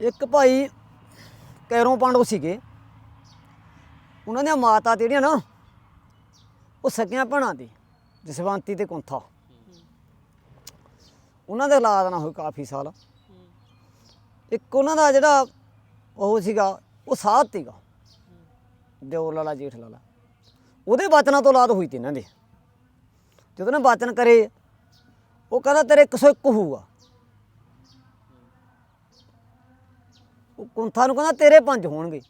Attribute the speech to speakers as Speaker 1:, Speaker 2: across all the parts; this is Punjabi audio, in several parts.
Speaker 1: ਇੱਕ ਭਾਈ ਕੈਰੋਂ ਪਾਂਡਵ ਸੀਗੇ। ਉਹਨਾਂ ਦੀਆਂ ਮਾਤਾ ਜਿਹੜੀਆਂ ਨਾ, ਉਹ ਸਕੀਆਂ ਭੈਣਾਂ ਦੀ, ਜਸਵੰਤੀ ਤੇ ਕੁੰਥਾ। ਉਹਨਾਂ ਦੇ ਔਲਾਦ ਨਾ ਹੋਏ ਕਾਫੀ ਸਾਲ। ਇੱਕ ਉਹਨਾਂ ਦਾ ਜਿਹੜਾ ਉਹ ਸੀਗਾ, ਉਹ ਸਾਧ ਸੀਗਾ। ਦਿਓਰ ਲਾਲਾ, ਜੇਠ ਲਾਲਾ। ਉਹਦੇ ਵਚਨਾਂ ਤੋਂ ਔਲਾਦ ਹੋਈ ਤੀ ਇਹਨਾਂ ਦੇ। ਜਦੋਂ ਨੇ ਵਚਨ ਕਰੇ, ਉਹ ਕਹਿੰਦਾ, ਤੇਰੇ 101 ਹੋਊਗਾ। ਉਹ ਕੁੰਥਾ ਨੂੰ ਕਹਿੰਦਾ ਤੇਰੇ ਪੰਜ ਹੋਣਗੇ।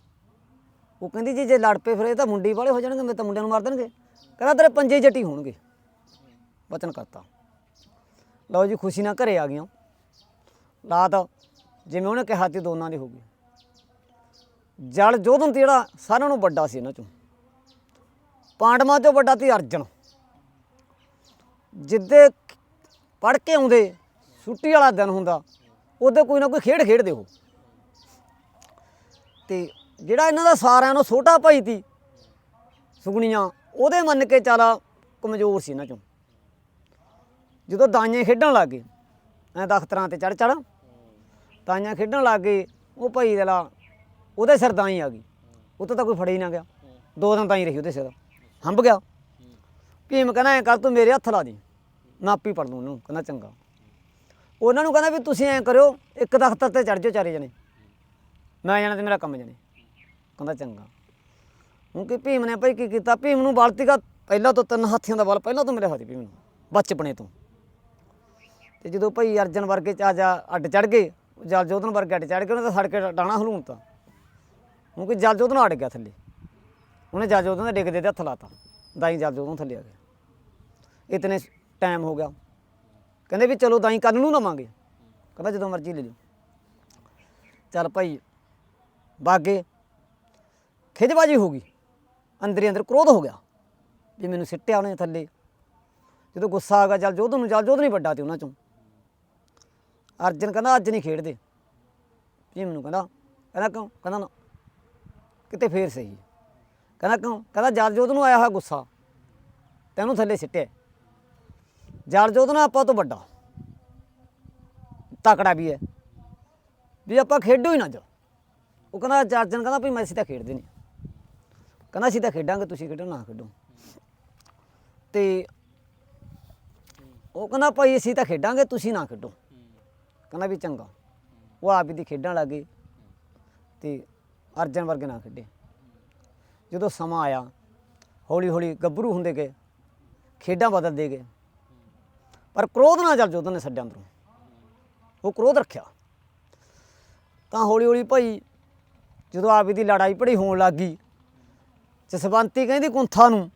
Speaker 1: ਉਹ ਕਹਿੰਦੀ ਜੀ, ਜੇ ਲੜ ਪਏ ਫਿਰ ਇਹ ਤਾਂ ਮੁੰਡੇ ਵਾਲੇ ਹੋ ਜਾਣਗੇ, ਮੈਂ ਤਾਂ ਮੁੰਡਿਆਂ ਨੂੰ ਮਾਰ ਦੇਣਗੇ। ਕਹਿੰਦਾ ਤੇਰੇ ਪੰਜੇ ਜੱਟੀ ਹੋਣਗੇ। ਵਚਨ ਕਰਤਾ। ਲਓ ਜੀ, ਖੁਸ਼ੀ ਨਾਲ ਘਰੇ ਆ ਗਈਆਂ। ਲਾਤ ਜਿਵੇਂ ਉਹਨੇ ਕਿਹਾ ਸੀ, ਦੋਨਾਂ ਦੀ ਹੋ ਗਈ। ਜਲ ਜੋਧਨ ਤੇ ਜਿਹੜਾ ਸਾਰਿਆਂ ਨੂੰ ਵੱਡਾ ਸੀ ਇਹਨਾਂ ਚੋਂ। ਪਾਂਡਵਾਂ ਚੋਂ ਵੱਡਾ ਸੀ ਅਰਜਨ। ਜਿੱਦੇ ਪੜ ਕੇ ਆਉਂਦੇ, ਛੁੱਟੀ ਵਾਲਾ ਦਿਨ ਹੁੰਦਾ, ਉਹਦੇ ਕੋਈ ਨਾ ਕੋਈ ਖੇਡ ਖੇਡਦੇ ਉਹ। ਤੇ ਜਿਹੜਾ ਇਹਨਾਂ ਦਾ ਸਾਰਿਆਂ ਨੂੰ ਛੋਟਾ ਭਾਈ ਸੀ, ਸੁਗਣੀਆਂ, ਉਹਦੇ ਮੰਨ ਕੇ ਚਾਲਾ ਕਮਜ਼ੋਰ ਸੀ ਇਹਨਾਂ ਚੋਂ। ਜਦੋਂ ਦਾਈਆਂ ਖੇਡਣ ਲੱਗ ਗਏ, ਐ ਦਖਤਰਾਂ ਤੇ ਚੜ ਚੜ ਦਾਈਆਂ ਖੇਡਣ ਲੱਗ ਗਏ, ਉਹ ਭਾਈ ਦੇ ਉਹਦੇ ਸਿਰ ਦਾਈ ਆ ਗਈ। ਉਹ ਤੋਂ ਤਾਂ ਕੋਈ ਫੜੇ ਹੀ ਨਾ ਗਿਆ। ਦੋ ਦਿਨ ਤਾਈ ਰਹੀ ਉਹਦੇ ਸਿਰ। ਹੰਬ ਗਿਆ। ਭੀਮ ਕਹਿੰਦਾ, ਐ ਕਰ ਤੂੰ ਮੇਰੇ ਹੱਥ ਲਾ ਦੇ। ਮੈਂ ਆਪੇ ਪੜ ਦੂੰ ਉਹਨੂੰ। ਕਹਿੰਦਾ, ਚੰਗਾ। ਉਹਨਾਂ ਨੂੰ ਕਹਿੰਦਾ ਵੀ ਤੁਸੀਂ ਐ ਕਰਿਓ, ਇੱਕ ਦਖਤਰ ਤੇ ਚੜ ਜਾਓ ਚਾਰੇ ਜਣੇ। ਮੈਂ ਜਾਣਾ ਤੇ ਮੇਰਾ ਕੰਮ ਜਾਣੇ। ਕਹਿੰਦਾ ਚੰਗਾ। ਹੁਣ ਕਿ ਭੀਮ ਨੇ ਭਾਈ ਕੀ ਕੀਤਾ? ਭੀਮ ਨੂੰ ਬਾਲਤੀਗਾ ਪਹਿਲਾਂ ਤੋਂ ਤਿੰਨ ਹਾਥੀਆਂ ਦਾ ਬਲ ਪਹਿਲਾਂ ਤੋਂ ਮੇਰੇ ਹੱਥ ਭੀਮ ਨੂੰ। ਬਚਪਨੇ ਤੋਂ। ਤੇ ਜਦੋਂ ਭਾਈ ਅਰਜਨ ਵਰਗੇ ਚਾਜਾ ਅੱਡ ਚੜ ਗਏ ਜਲ ਜੋਧਨ ਵਰਗੇ ਅੱਡ ਚੜ ਗਏ, ਉਹਨੇ ਤਾਂ ਸੜ ਕੇ ਡਾਣਾ ਹਲੂਣਤਾ ਹੁਣ ਕਿ ਜਲ ਜੋਧਨ ਅੜ ਗਿਆ ਥੱਲੇ। ਉਹਨੇ ਜਲ ਜੋਧਨ ਦੇ ਡਿੱਗਦੇ ਤੇ ਹੱਥ ਲਾਤਾ। ਦਾਈ ਜਲ ਜੋਧਨ ਥੱਲੇ ਆ ਗਿਆ। ਇਤਨੇ ਟਾਈਮ ਹੋ ਗਿਆ। ਕਹਿੰਦੇ ਵੀ ਚਲੋ ਦਾਈ ਕੱਲ ਨੂੰ ਲਵਾਂਗੇ। ਕਹਿੰਦਾ ਜਦੋਂ ਮਰਜ਼ੀ ਲੈ ਲਓ। ਚੱਲ ਭਾਈ ਬਾਗੇ ਖਿਜਬਾਜੀ ਹੋ ਗਈ। ਅੰਦਰ ਹੀ ਅੰਦਰ ਕ੍ਰੋਧ ਹੋ ਗਿਆ ਵੀ ਮੈਨੂੰ ਸਿੱਟਿਆ ਉਹਨੇ ਥੱਲੇ। ਜਦੋਂ ਗੁੱਸਾ ਆ ਗਿਆ ਜਲ ਜੋਧ ਨੂੰ ਜਲ ਜੋਧ ਨਹੀਂ ਵੱਡਾ ਤੇ ਉਹਨਾਂ ਚੋਂ। ਅਰਜਨ ਕਹਿੰਦਾ, ਅੱਜ ਨਹੀਂ ਖੇਡਦੇ। ਭੀਮ ਮੈਨੂੰ ਕਹਿੰਦਾ ਕਹਿੰਦਾ ਕਿਉਂ? ਕਹਿੰਦਾ ਨਾ, ਕਿਤੇ ਫੇਰ ਸਹੀ। ਕਹਿੰਦਾ ਕਿਉਂ? ਕਹਿੰਦਾ, ਜਲ ਜੋਧ ਨੂੰ ਆਇਆ ਹੋਇਆ ਗੁੱਸਾ ਤੈਨੂੰ ਥੱਲੇ ਸਿੱਟਿਆ। ਜਲ ਜੋਧ ਨਾਲ ਆਪਾਂ ਤੋਂ ਵੱਡਾ। ਤਕੜਾ ਵੀ ਹੈ। ਵੀ ਆਪਾਂ ਖੇਡੋ ਹੀ ਨਾ ਜਾ ਉਹ ਕਹਿੰਦਾ ਅਰਜਨ ਕਹਿੰਦਾ ਵੀ ਮੈਂ ਅਸੀਂ ਤਾਂ ਖੇਡਦੇ ਨਹੀਂ। ਕਹਿੰਦਾ ਅਸੀਂ ਤਾਂ ਖੇਡਾਂਗੇ, ਤੁਸੀਂ ਖੇਡੋ, ਨਾ ਖੇਡੋ। ਤੇ ਉਹ ਕਹਿੰਦਾ ਭਾਈ ਅਸੀਂ ਤਾਂ ਖੇਡਾਂਗੇ, ਤੁਸੀਂ ਨਾ ਖੇਡੋ। ਕਹਿੰਦਾ ਵੀ ਚੰਗਾ। ਉਹ ਆਪ ਹੀ ਦੀ ਖੇਡਣ ਲੱਗੇ ਤੇ ਅਰਜਨ ਵਰਗੇ ਨਾ ਖੇਡੇ। ਜਦੋਂ ਸਮਾਂ ਆਇਆ ਹੌਲੀ ਹੌਲੀ ਗੱਭਰੂ ਹੁੰਦੇ ਗਏ, ਖੇਡਾਂ ਬਦਲਦੇ ਗਏ। ਪਰ ਕ੍ਰੋਧ ਨਾਲ ਜਲ ਜੋਧਨ ਨੇ ਛੱਡਿਆ ਅੰਦਰੋਂ। ਉਹ ਕ੍ਰੋਧ ਰੱਖਿਆ। ਤਾਂ ਹੌਲੀ ਹੌਲੀ ਭਾਈ ਜਦੋਂ ਆਪ ਦੀ ਲੜਾਈ ਪੜੀ ਹੋਣ ਲੱਗ ਗਈ, ਜਸਵੰਤੀ ਕਹਿੰਦੀ ਕੁੰਥਾ ਨੂੰ,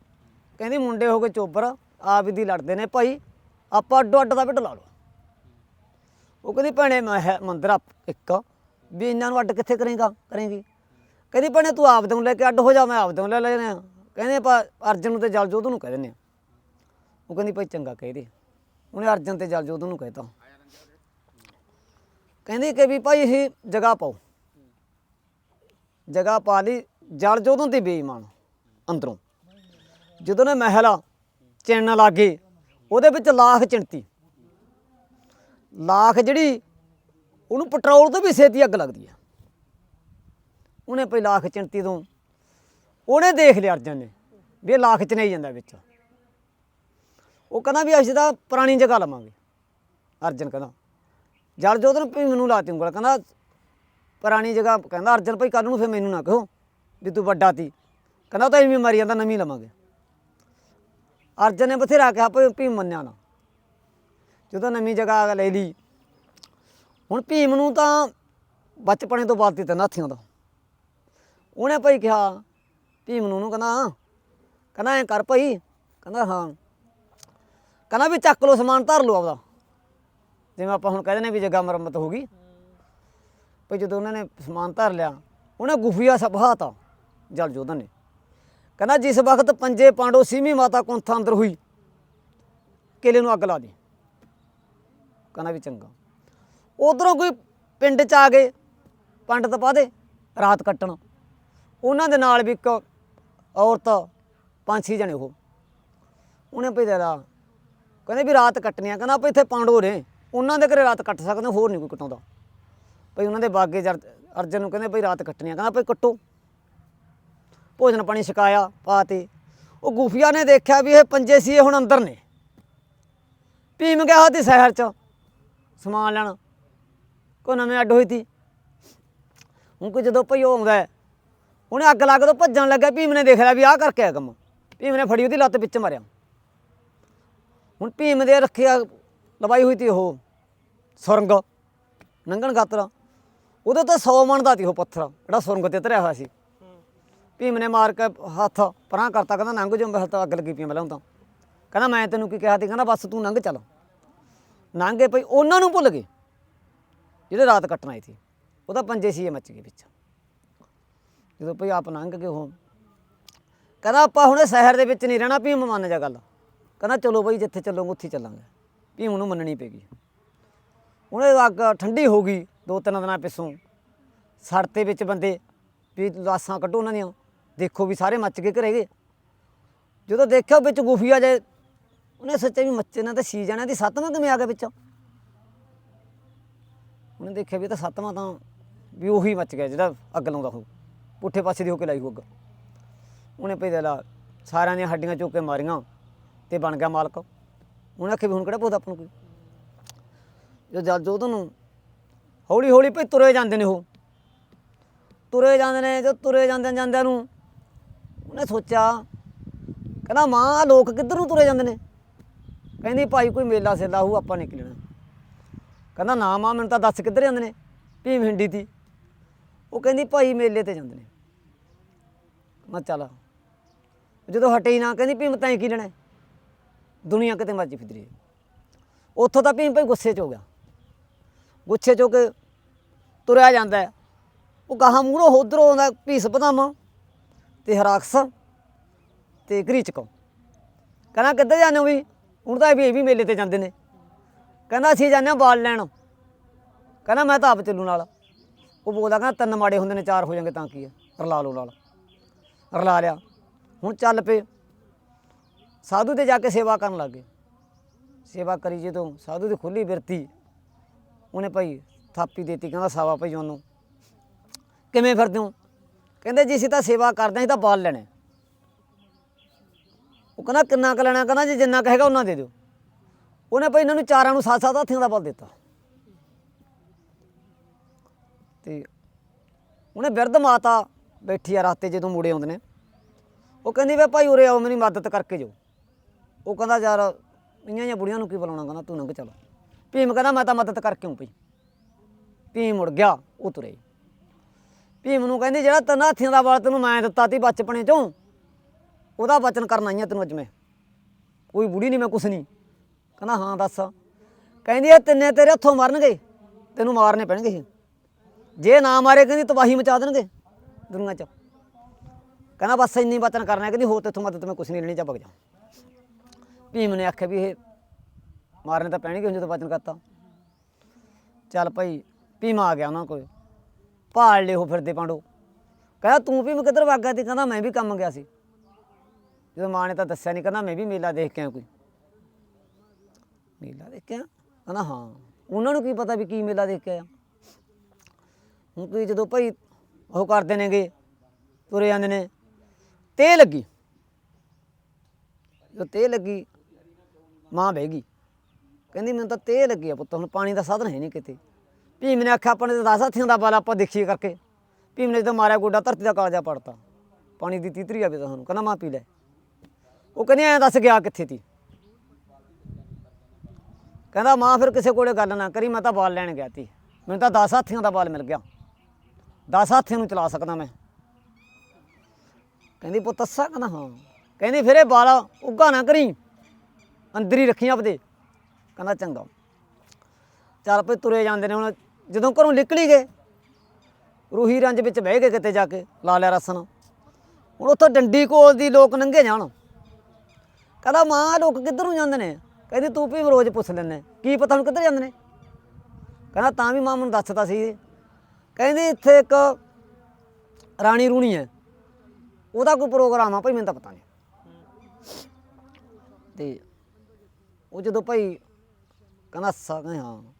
Speaker 1: ਕਹਿੰਦੀ ਮੁੰਡੇ ਹੋ ਕੇ ਚੋਬਰ, ਆਪ ਦੀ ਲੜਦੇ ਨੇ ਭਾਈ, ਆਪਾਂ ਅੱਡੋ ਅੱਡ ਦਾ ਬਿੱਟ ਲਾ ਲਓ। ਉਹ ਕਹਿੰਦੀ ਭੈਣੇ ਮੈਂ ਹੈ, ਮੰਦਰ ਆ ਇੱਕ ਵੀ ਇਹਨਾਂ ਨੂੰ ਅੱਡ ਕਿੱਥੇ ਕਰੇਗਾ, ਕਰੇਗੀ? ਕਹਿੰਦੀ ਭੈਣੇ ਤੂੰ ਆਪ ਨੂੰ ਲੈ ਕੇ ਅੱਡ ਹੋ ਜਾ, ਮੈਂ ਆਪ ਨੂੰ ਲੈ ਲੈਣੇ ਆ ਕਹਿੰਦੇ ਆਪਾਂ ਅਰਜਨ ਨੂੰ ਤੇ ਜਲ ਜੋਧ ਨੂੰ ਕਹਿ ਦਿੰਦੇ ਆ ਉਹ ਕਹਿੰਦੀ ਭਾਈ ਚੰਗਾ ਕਹਿ ਦੇ। ਉਹਨੇ ਅਰਜਨ ਤੇ ਜਲ ਜੋਧ ਨੂੰ ਕਹਿਤਾ। ਕਹਿੰਦੀ ਕਿ ਵੀ ਭਾਈ ਇਹ ਜਗ੍ਹਾ ਪਾਓ। ਜਗ੍ਹਾ ਪਾ ਲਈ, ਜਲ ਜੋਧੋਂ ਤੇ ਬੇਈਮਾਨ ਅੰਦਰੋਂ। ਜਦੋਂ ਨੇ ਮਹਿਲਾ ਚਿਣਨ ਲੱਗੇ ਉਹਦੇ ਵਿੱਚ ਲਾਖ ਚਿਣਤੀ। ਲਾਖ ਜਿਹੜੀ ਉਹਨੂੰ ਪੈਟਰੋਲ ਤੋਂ ਵੀ ਛੇਤੀ ਅੱਗ ਲੱਗਦੀ ਆ। ਉਹਨੇ ਪਈ ਲਾਖ ਚਿਣਤੀ ਤੋਂ ਉਹਨੇ ਦੇਖ ਲਿਆ ਅਰਜਨ ਨੇ ਵੀ ਇਹ ਲਾਖ ਚ ਨਹੀਂ ਜਾਂਦਾ ਵਿੱਚ। ਉਹ ਕਹਿੰਦਾ ਵੀ ਅਸੀਂ ਤਾਂ ਪੁਰਾਣੀ ਜਗ੍ਹਾ ਲਵਾਂਗੇ। ਅਰਜਨ ਕਹਿੰਦਾ, ਜਲ ਜੋਧਨ ਵੀ ਮੈਨੂੰ ਲਾਤੀ ਉਂਗਲ, ਕਹਿੰਦਾ ਪੁਰਾਣੀ ਜਗ੍ਹਾ ਕਹਿੰਦਾ ਅਰਜਨ ਭਾਈ ਕੱਲ ਨੂੰ ਫਿਰ ਮੈਨੂੰ ਨਾ ਕਹੋ ਵੀ ਤੂੰ ਵੱਡਾ ਤੀ। ਕਹਿੰਦਾ ਉਹ ਤਾਂ ਐਵੇਂ ਮਾਰੀ ਜਾਂਦਾ, ਨਵੀਂ ਲਵਾਂਗੇ। ਅਰਜਨ ਨੇ ਬਥੇਰਾ ਕਿਹਾ ਭਾਈ ਭੀਮ ਮੰਨਿਆ ਨਾ। ਜਦੋਂ ਨਵੀਂ ਜਗ੍ਹਾ ਲੈ ਲਈ, ਹੁਣ ਭੀਮ ਨੂੰ ਤਾਂ ਬਚਪਨੇ ਤੋਂ ਬਾਅਦ ਤੇ ਨਾਥੀਆਂ ਦਾ। ਉਹਨੇ ਭਾਈ ਕਿਹਾ, ਭੀਮ ਨੂੰ ਉਹਨੂੰ ਕਹਿੰਦਾ ਕਹਿੰਦਾ ਐ ਕਰ ਭਾਈ, ਕਹਿੰਦਾ ਹਾਂ। ਕਹਿੰਦਾ ਵੀ ਚੱਕ ਲੋ ਸਮਾਨ, ਧਰ ਲਓ ਆਪਦਾ। ਜਿਵੇਂ ਆਪਾਂ ਹੁਣ ਕਹਿੰਦੇ ਨੇ ਵੀ ਜਗ੍ਹਾ ਮੁਰੰਮਤ ਹੋ ਗਈ। ਵੀ ਜਦੋਂ ਉਹਨਾਂ ਨੇ ਸਮਾਨ ਧਰ ਲਿਆ, ਉਹਨੇ ਗੁਫੀਆ ਸਭਾਤਾ ਜਲ ਜੋਧਨ ਨੇ। ਕਹਿੰਦਾ ਜਿਸ ਵਕਤ ਪੰਜੇ ਪਾਂਡੋ ਸੀਮੀ ਮਾਤਾ ਕੁੰਥਾ ਅੰਦਰ ਹੋਈ, ਕਿਲੇ ਨੂੰ ਅੱਗ ਲਾ ਦੇ। ਕਹਿੰਦਾ ਵੀ ਚੰਗਾ। ਉਧਰੋਂ ਕੋਈ ਪਿੰਡ ਚ ਆ ਗਏ, ਪੰਡਤ ਪਾ ਦੇ, ਰਾਤ ਕੱਟਣ। ਉਹਨਾਂ ਦੇ ਨਾਲ ਵੀ ਇੱਕ ਔਰਤ, ਪੰਜ ਛੇ ਜਣੇ ਉਹ। ਉਹਨੇ ਭਈ ਦੇ ਲਾ। ਕਹਿੰਦੇ ਵੀ ਰਾਤ ਕੱਟਣੀ ਆ, ਕਹਿੰਦਾ ਆਪਾਂ ਇੱਥੇ ਪਾਂਡੋ ਨੇ, ਉਹਨਾਂ ਦੇ ਘਰੇ ਰਾਤ ਕੱਟ ਸਕਦੇ, ਹੋਰ ਨਹੀਂ ਕੋਈ ਕਟਾਉਂਦਾ। ਭਈ ਉਹਨਾਂ ਦੇ ਬਾਗੇ ਜਰ- ਅਰਜਨ ਨੂੰ ਕਹਿੰਦੇ ਭਈ ਰਾਤ ਕੱਟਣੀ ਆ। ਕਹਿੰਦਾ ਭਈ ਕੱਟੋ। ਭੋਜਨ ਪਾਣੀ ਛਕਾਇਆ ਪਾਤੇ ਉਹ ਗੁਫੀਆ ਨੇ ਦੇਖਿਆ ਵੀ ਇਹ ਪੰਜੇ ਸੀ ਇਹ ਹੁਣ ਅੰਦਰ ਨੇ। ਭੀਮ ਗਿਆ ਹੋਤੀ ਸ਼ਹਿਰ ਚ ਸਮਾਨ ਲੈਣ। ਕੋਈ ਨਵੇਂ ਅੱਡ ਹੋਈ ਤੀ। ਹੁਣ ਕੋਈ ਜਦੋਂ ਭਈ ਉਹ ਆਉਂਦਾ ਹੈ, ਉਹਨੇ ਅੱਗ ਲੱਗ ਤੋਂ ਭੱਜਣ ਲੱਗਾ ਭੀਮ ਨੇ ਦੇਖ ਲਿਆ ਵੀ ਆਹ ਕਰਕੇ ਆ ਕੰਮ। ਭੀਮ ਨੇ ਫੜੀ ਉਹਦੀ ਲੱਤ ਵਿੱਚ ਮਾਰਿਆ। ਹੁਣ ਭੀਮ ਦੇ ਰੱਖਿਆ ਲਵਾਈ ਹੋਈ ਤੀ ਉਹ। ਸੁਰੰਗ ਨੰਗਣ ਗਾਤਰਾ। ਉਹਦੇ ਤਾਂ 100 ਮਣ ਦਾ ਤੀ ਉਹ ਪੱਥਰ, ਜਿਹੜਾ ਸੁਰੰਗ ਤੇ ਧਰਿਆ ਹੋਇਆ ਸੀ। ਭੀਮ ਨੇ ਮਾਰ ਕੇ ਹੱਥ ਪਰਾਂ ਕਰਤਾ, ਕਹਿੰਦਾ ਲੰਘ ਜਾਓ ਮੈਂ ਤਾਂ ਅੱਗ ਲੱਗੀ ਪਈ ਮੈਂ ਤਾਂ ਕਹਿੰਦਾ ਮੈਂ ਤੈਨੂੰ ਕੀ ਕਿਹਾ ਸੀ? ਕਹਿੰਦਾ ਬਸ ਤੂੰ ਲੰਘ ਚੱਲ। ਲੰਘੇ ਭਈ ਉਹਨਾਂ ਨੂੰ ਭੁੱਲ ਗਏ। ਜਿਹੜੇ ਰਾਤ ਕੱਟਣ ਆਏ ਸੀ ਉਹਦਾ ਪੰਜੇ ਸੀ ਮੱਚ ਗਏ ਵਿੱਚ। ਜਦੋਂ ਭਈ ਆਪ ਲੰਘ ਗਏ ਹੋ ਕਹਿੰਦਾ ਆਪਾਂ ਹੁਣ ਸ਼ਹਿਰ ਦੇ ਵਿੱਚ ਨਹੀਂ ਰਹਿਣਾ, ਭੀਮ ਮੰਨ ਜਾ ਗੱਲ। ਕਹਿੰਦਾ ਚਲੋ ਬਈ, ਜਿੱਥੇ ਚੱਲੋਗੇ ਉੱਥੇ ਚੱਲਾਂਗੇ। ਭੀਮ ਨੂੰ ਮੰਨਣੀ ਪੈਗੀ ਉਹਨੇ ਅੱਗ ਠੰਡੀ ਹੋ ਗਈ। ਦੋ ਤਿੰਨ ਦਿਨਾਂ ਪਿੱਛੋਂ ਸੜ ਤੇ ਵਿੱਚ ਬੰਦੇ ਵੀ ਲਾਸਾਂ ਕੱਢੋ ਉਹਨਾਂ ਦੀਆਂ। ਦੇਖੋ ਵੀ ਸਾਰੇ ਮੱਚ ਕੇ ਘਰੇ ਗਏ। ਜਦੋਂ ਦੇਖਿਆ ਵਿੱਚ ਗੁਫੀਆ ਜੇ ਉਹਨੇ ਸੋਚਿਆ ਵੀ ਮੱਚੇ ਨਾ ਤਾਂ ਸੀ ਜਾਣਾ ਦੀ ਸੱਤਵਾਂ ਕਿਵੇਂ ਆ ਗਿਆ ਵਿੱਚ। ਉਹਨੇ ਦੇਖਿਆ ਵੀ ਇਹ ਤਾਂ ਸੱਤਵਾਂ ਤਾਂ ਵੀ ਉਹੀ ਮੱਚ ਗਿਆ ਜਿਹੜਾ ਅੱਗ ਲਾਉਂਦਾ ਹੋ ਪੁੱਠੇ ਪਾਸੇ ਦੀ ਹੋ ਕੇ ਲਾਈ ਹੋ ਅੱਗ। ਉਹਨੇ ਭਈ ਲਾ ਸਾਰਿਆਂ ਦੀਆਂ ਹੱਡੀਆਂ ਚੁੱਕ ਕੇ ਮਾਰੀਆਂ ਤੇ ਬਣ ਗਿਆ ਮਾਲਕ। ਉਹਨੇ ਆਖਿਆ ਵੀ ਹੁਣ ਕਿਹੜਾ ਪੋਦਾ ਆਪਾਂ ਨੂੰ ਕੋਈ? ਜੋ ਜਦ ਜੋ ਤੁਹਾਨੂੰ ਹੌਲੀ ਹੌਲੀ ਭਈ ਤੁਰੇ ਜਾਂਦੇ ਨੇ ਉਹ। ਤੁਰੇ ਜਾਂਦੇ ਨੇ ਜੋ ਤੁਰੇ ਜਾਂਦੇ ਜਾਂਦਿਆਂ ਨੂੰ ਉਹਨੇ ਸੋਚਿਆ, ਕਹਿੰਦਾ ਮਾਂ ਲੋਕ ਕਿੱਧਰ ਨੂੰ ਤੁਰੇ ਜਾਂਦੇ ਨੇ? ਕਹਿੰਦੀ ਭਾਈ ਕੋਈ ਮੇਲਾ ਸੇਲਾ ਹੋਊ, ਆਪਾਂ ਨਿਕਲਣਾ ਕਹਿੰਦਾ ਨਾ ਮਾਂ, ਮੈਨੂੰ ਤਾਂ ਦੱਸ ਕਿੱਧਰ ਜਾਂਦੇ ਨੇ? ਭੀਮ ਹਿੰਡੀ ਤੀ ਉਹ ਕਹਿੰਦੀ ਭਾਈ ਮੇਲੇ ਤੇ ਜਾਂਦੇ ਨੇ। ਮੈਂ ਚੱਲ, ਜਦੋਂ ਹਟੇ ਹੀ ਨਾ, ਕਹਿੰਦੀ ਭੀਮ ਤਾਂ ਕੀ ਲੈਣਾ? ਹੈ? ਦੁਨੀਆ ਕਿਤੇ ਮਰਜ਼ੀ ਫਿਰਦੀ ਉੱਥੋਂ ਤਾਂ ਭੀਮ ਭਾਈ ਗੁੱਸੇ 'ਚ ਹੋ ਗਿਆ। ਗੁੱਸੇ 'ਚ ਹੋ ਕੇ ਤੁਰਿਆ ਜਾਂਦਾ ਹੈ। ਉਹ ਗਾਹਾਂ ਮੂਹਰੋਂ ਉਧਰੋਂ ਆਉਂਦਾ ਭੀਸ ਪਤਾਮਾ ਤੇ ਹਰਾਕਸ ਤੇ ਘਰੀਚਕ ਕਹਿੰਦਾ, ਕਿੱਧਰ ਜਾਂਦੇ ਹੋ ਵੀ? ਹੁਣ ਤਾਂ ਇਹ ਵੀ ਇਹ ਵੀ ਮੇਲੇ ਤੇ ਜਾਂਦੇ ਨੇ। ਕਹਿੰਦਾ, ਅਸੀਂ ਜਾਂਦੇ ਹਾਂ ਬਾਲ ਲੈਣ। ਕਹਿੰਦਾ, ਮੈਂ ਤਾਂ ਆਪ ਚੱਲੂ ਨਾਲ। ਉਹ ਬੋਲਦਾ, ਕਹਿੰਦਾ, ਤਿੰਨ ਮਾੜੇ ਹੁੰਦੇ ਨੇ, ਚਾਰ ਹੋ ਜਾਣਗੇ, ਤਾਂ ਕੀ ਹੈ? ਰਲਾ ਲਓ ਨਾਲ। ਰਲਾ ਲਿਆ। ਹੁਣ ਚੱਲ ਪਏ। ਸਾਧੂ ਤੇ ਜਾ ਕੇ ਸੇਵਾ ਕਰਨ ਲੱਗੇ ਸੇਵਾ ਕਰੀ ਜਦੋਂ ਸਾਧੂ ਦੀ ਖੁੱਲੀ ਬਿਰਤੀ। ਉਹਨੇ ਭਾਈ ਥਾਪੀ ਦੇਤੀ, ਕਹਿੰਦਾ ਸਾਵਾ ਭਾਈ ਉਹਨੂੰ। ਕਿਵੇਂ ਫਿਰਦੇ ਹੋ? ਕਹਿੰਦੇ ਜੀ ਅਸੀਂ ਤਾਂ ਸੇਵਾ ਕਰਦੇ ਹਾਂ, ਅਸੀਂ ਤਾਂ ਬਾਲ ਲੈਣੇ ਉਹ ਕਹਿੰਦਾ ਕਿੰਨਾ ਕੁ ਲੈਣਾ? ਕਹਿੰਦਾ ਜੀ ਜਿੰਨਾ ਕਹੇਗਾ ਉਹਨਾਂ ਦੇ ਦਿਓ। ਉਹਨੇ ਭਾਈ ਇਹਨਾਂ ਨੂੰ ਚਾਰਾਂ ਨੂੰ ਸੱਤ ਸੱਤ ਹਾਥੀਆਂ ਦਾ ਬਲ ਦਿੱਤਾ। ਤੇ ਉਹਨੇ ਬਿਰਧ ਮਾਤਾ ਬੈਠੀ ਆ ਰਸਤੇ ਜਦੋਂ ਮੁੜੇ ਆਉਂਦੇ ਨੇ। ਉਹ ਕਹਿੰਦੀ ਵੇ ਭਾਈ ਉਰੇ ਆਓ, ਮੇਰੀ ਮਦਦ ਕਰਕੇ ਜਾਓ। ਉਹ ਕਹਿੰਦਾ ਯਾਰ ਇਆਂ ਜਾਂ ਬੁੜੀਆਂ ਨੂੰ ਕੀ ਬੁਲਾਉਣਾ? ਕਹਿੰਦਾ ਤੂੰ ਲੰਘ ਚੱਲ। ਭੀਮ ਕਹਿੰਦਾ, ਮੈਂ ਤਾਂ ਮਦਦ ਕਰਕੇ ਆਉਂ ਭਾਈ। ਭੀਮ ਮੁੜ ਗਿਆ ਉਹ ਤੁਰੇ ਭੀਮ ਨੂੰ ਕਹਿੰਦੀ, ਜਿਹੜਾ ਤਨ ਹਾਥੀਆਂ ਦਾ ਬਲ ਤੈਨੂੰ ਮੈਂ ਦਿੱਤਾ ਤੀ ਬਚਪਨੇ ਚੋਂ, ਉਹਦਾ ਵਚਨ ਕਰਨ ਆਈ ਆ ਤੈਨੂੰ ਅੱਜ ਮੈਂ। ਕੋਈ ਬੁੜੀ ਨਹੀਂ ਮੈਂ, ਕੁਛ ਨਹੀਂ ਕਹਿੰਦਾ, ਹਾਂ, ਦੱਸ। ਕਹਿੰਦੀ, ਇਹ ਤਿੰਨੇ ਤੇਰੇ ਹੱਥੋਂ ਮਰਨਗੇ, ਤੈਨੂੰ ਮਾਰਨੇ ਪੈਣਗੇ ਇਹ। ਜੇ ਨਾ ਮਾਰੇ, ਕਹਿੰਦੀ, ਤਬਾਹੀ ਮਚਾ ਦੇਣਗੇ ਦੁਨੀਆ 'ਚ। ਕਹਿੰਦਾ, ਬਸ ਇੰਨੀ ਵਚਨ ਕਰਨਾ ਕਹਿੰਦੀ, ਹੋਰ ਤੇਥੋਂ ਮਦਦ ਮੈਂ ਕੁਛ ਨਹੀਂ ਲੈਣੀ ਚਾ ਵਗ ਜਾ। ਭੀਮ ਨੇ ਆਖਿਆ ਵੀ ਇਹ ਮਾਰਨੇ ਤਾਂ ਪੈਣਗੇ ਹੁਣ ਜਦੋਂ ਵਚਨ ਕਰਤਾ। ਚੱਲ ਭਾਈ ਭੀਮ ਆ ਗਿਆ ਉਹਨਾਂ ਕੋਲ। ਭਾਲ ਲਿਓ ਫਿਰਦੇ ਪਾਂਡੋ। ਕਹਿੰਦਾ, ਤੂੰ ਵੀ ਕਿੱਧਰ ਵਗ ਗਿਆ ਤੀ ਕਹਿੰਦਾ, ਮੈਂ ਵੀ ਕੰਮ ਗਿਆ ਸੀ। ਜਦੋਂ ਮਾਂ ਨੇ ਤਾਂ ਦੱਸਿਆ ਨਹੀਂ ਕਹਿੰਦਾ, ਮੈਂ ਵੀ ਮੇਲਾ ਦੇਖ ਕੇ ਆਇਆ ਕੋਈ। ਮੇਲਾ ਦੇਖ ਕੇ ਆਇਆ? ਕਹਿੰਦਾ, ਹਾਂ। ਉਹਨਾਂ ਨੂੰ ਕੀ ਪਤਾ ਵੀ ਕੀ ਮੇਲਾ ਦੇਖ ਕੇ ਆਇਆ? ਹੁਣ ਕੋਈ ਜਦੋਂ ਭਾਈ ਉਹ ਕਰਦੇ ਨੇਗੇ, ਤੁਰੇ ਜਾਂਦੇ ਨੇ ਤੇ ਲੱਗੀ। ਜਦੋਂ ਤੇ ਲੱਗੀ, ਮਾਂ ਬਹਿ ਗਈ। ਕਹਿੰਦੀ, ਮੈਨੂੰ ਤਾਂ ਤੇ ਲੱਗੀ ਆ ਪੁੱਤ, ਹੁਣ ਪਾਣੀ ਦਾ ਸਾਧਨ ਹੈ ਨਹੀਂ ਕਿਤੇ। ਭੀਮ ਨੇ ਆਖਿਆ ਆਪਾਂ ਨੇ ਤਾਂ ਦਸ ਹਾਥੀਆਂ ਦਾ ਬਲ ਆਪਾਂ ਦੇਖੀਏ ਕਰਕੇ। ਭੀਮ ਨੇ ਜਦੋਂ ਮਾਰਿਆ ਗੋਡਾ ਧਰਤੀ ਦਾ ਕਾਲਜਾ ਪੜਤਾ। ਪਾਣੀ ਦੀ ਤੀਤਰੀ ਆਵੇ ਤੁਹਾਨੂੰ ਕਹਿੰਦਾ ਮਾਂ ਪੀ ਲੈ। ਉਹ ਕਹਿੰਦੇ ਐਂ ਦੱਸ ਗਿਆ ਕਿੱਥੇ ਤੀ। ਕਹਿੰਦਾ ਮਾਂ ਫਿਰ ਕਿਸੇ ਕੋਲੇ ਗੱਲ ਨਾ ਕਰੀ, ਮੈਂ ਤਾਂ ਬਾਲ ਲੈਣ ਗਿਆ ਤੀ। ਮੈਨੂੰ ਤਾਂ 10 ਹਾਥੀਆਂ ਦਾ ਬਾਲ ਮਿਲ ਗਿਆ। 10 ਹਾਥੀਆਂ ਨੂੰ ਚਲਾ ਸਕਦਾ ਮੈਂ। ਕਹਿੰਦੀ ਪੁੱਤ ਅੱਛਾ ਕਹਿੰਦਾ, ਹਾਂ। ਕਹਿੰਦੀ ਫਿਰ ਇਹ ਬਾਲ ਉੱਗਾ ਨਾ ਕਰੀ। ਅੰਦਰ ਹੀ ਰੱਖੀ ਆਪਦੇ। ਕਹਿੰਦਾ ਚੰਗਾ। ਚੱਲ ਪਏ ਤੁਰੇ ਜਾਂਦੇ ਨੇ ਹੁਣ ਜਦੋਂ ਘਰੋਂ ਨਿਕਲੀ ਗਏ, ਰੂਹੀ ਰੰਜ ਵਿੱਚ ਬਹਿ ਗਏ ਕਿਤੇ ਜਾ ਕੇ, ਲਾ ਲਿਆ ਰਸਨ। ਹੁਣ ਉੱਥੋਂ ਡੰਡੀ ਕੋਲ ਦੀ ਲੋਕ ਨੰਗੇ ਜਾਣ। ਕਹਿੰਦਾ, ਮਾਂ, ਲੋਕ ਕਿੱਧਰ ਨੂੰ ਜਾਂਦੇ ਨੇ? ਕਹਿੰਦੀ, ਤੂੰ ਵੀ ਰੋਜ਼ ਪੁੱਛ ਲੈਂਦੇ ਕੀ ਪਤਾ ਹੁਣ ਕਿੱਧਰ ਜਾਂਦੇ ਨੇ? ਕਹਿੰਦਾ, ਤਾਂ ਵੀ ਮਾਂ ਮੈਨੂੰ ਦੱਸਦਾ ਸੀ ਕਹਿੰਦੀ, ਇੱਥੇ ਇੱਕ ਰਾਣੀ ਰੂਣੀ ਹੈ। ਉਹਦਾ ਕੋਈ ਪ੍ਰੋਗਰਾਮ ਆ ਭਾਈ, ਮੈਨੂੰ ਤਾਂ ਪਤਾ ਨਹੀਂ। ਤੇ ਉਹ ਜਦੋਂ ਭਾਈ ਕਹਿੰਦਾ, ਸਾ ਹਾਂ।